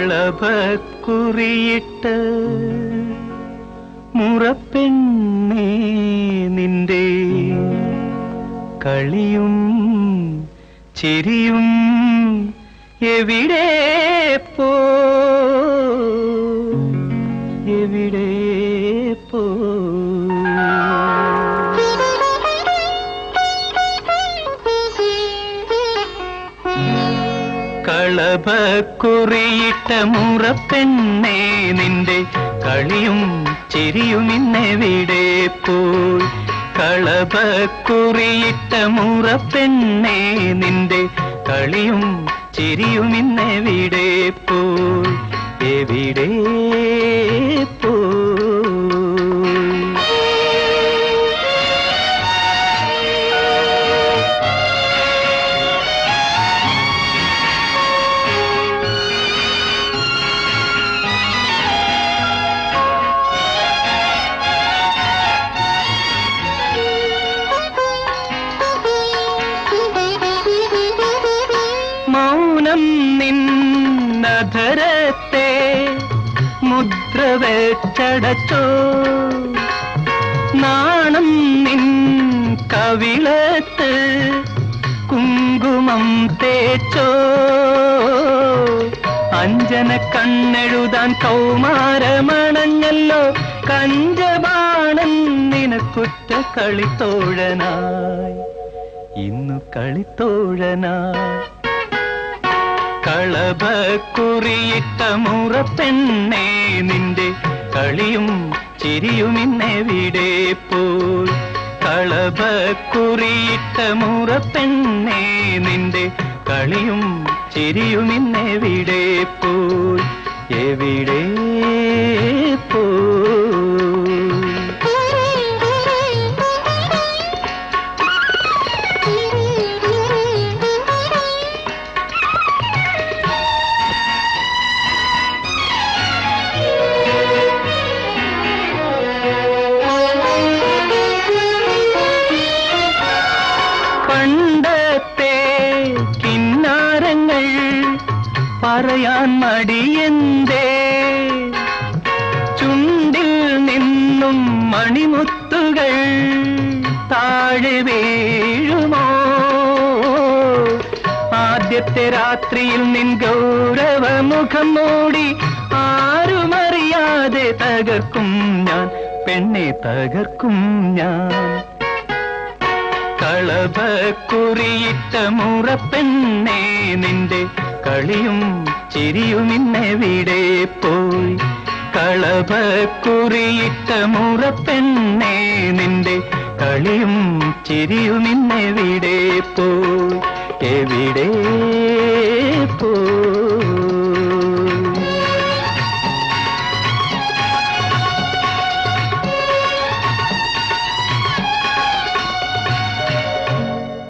കളഭക്കുറിയിട്ട് മുറപ്പെണ്ണേ നിന്റെ കളിയും ചിരിയും എവിടെ പോ കളഭക്കുറിയിട്ട മുറപ്പെണ്ണേ നിന്റെ കളിയും ചിരിയും ഇന്നെവിടെ പോയി. കളഭക്കുറിയിട്ട മുറപ്പെണ്ണേ നിന്റെ കളിയും ചിരിയും ഇന്നെവിടെ പോയി. എവിടെ മൗനം നിന്നധരത്തെ മുദ്ര വെച്ചടച്ചോ? നാണം നിൻ കവിളത്ത് കുങ്കുമം തേച്ചോ? അഞ്ജന കണ്ണെഴുതാൻ കൗമാരമണഞ്ഞല്ലോ കഞ്ചബാണൻ നിനക്കുറ്റ കളിത്തോഴനായി. ഇന്നു കളിത്തോഴനായി. കളഭക്കുറിയിട്ട മുറപ്പെണ്ണേ നിന്റെ കളിയും ചിരിയും ഇന്നെവിടെ പോയി കളഭക്കുറിയിട്ട മുറപ്പെണ്ണേ നിന്റെ കളിയും ചിരിയും ഇന്നെവിടെ പോയി എവിടെ പറയാൻ മടിയന്തേ? ചുണ്ടിൽ നിന്നും മണിമുത്തുകൾ താഴെ വീഴുമോ? ആദ്യത്തെ രാത്രിയിൽ നിൻ ഗൗരവമുഖം മൂടി ആരുമറിയാതെ തകർക്കും ഞാൻ പെണ്ണെ തകർക്കും ഞാൻ. കളഭക്കുറിയിട്ട മുറപ്പെണ്ണേ നിന്റെ കളിയും ചിരിയും ഇന്നെവിടെ പോയി. കളഭക്കുറിയിട്ട മുറപ്പെന്നെ നിന്റെ കളിയും ചിരിയും ഇന്നെവിടെ പോയി. എവിടെ പോയി?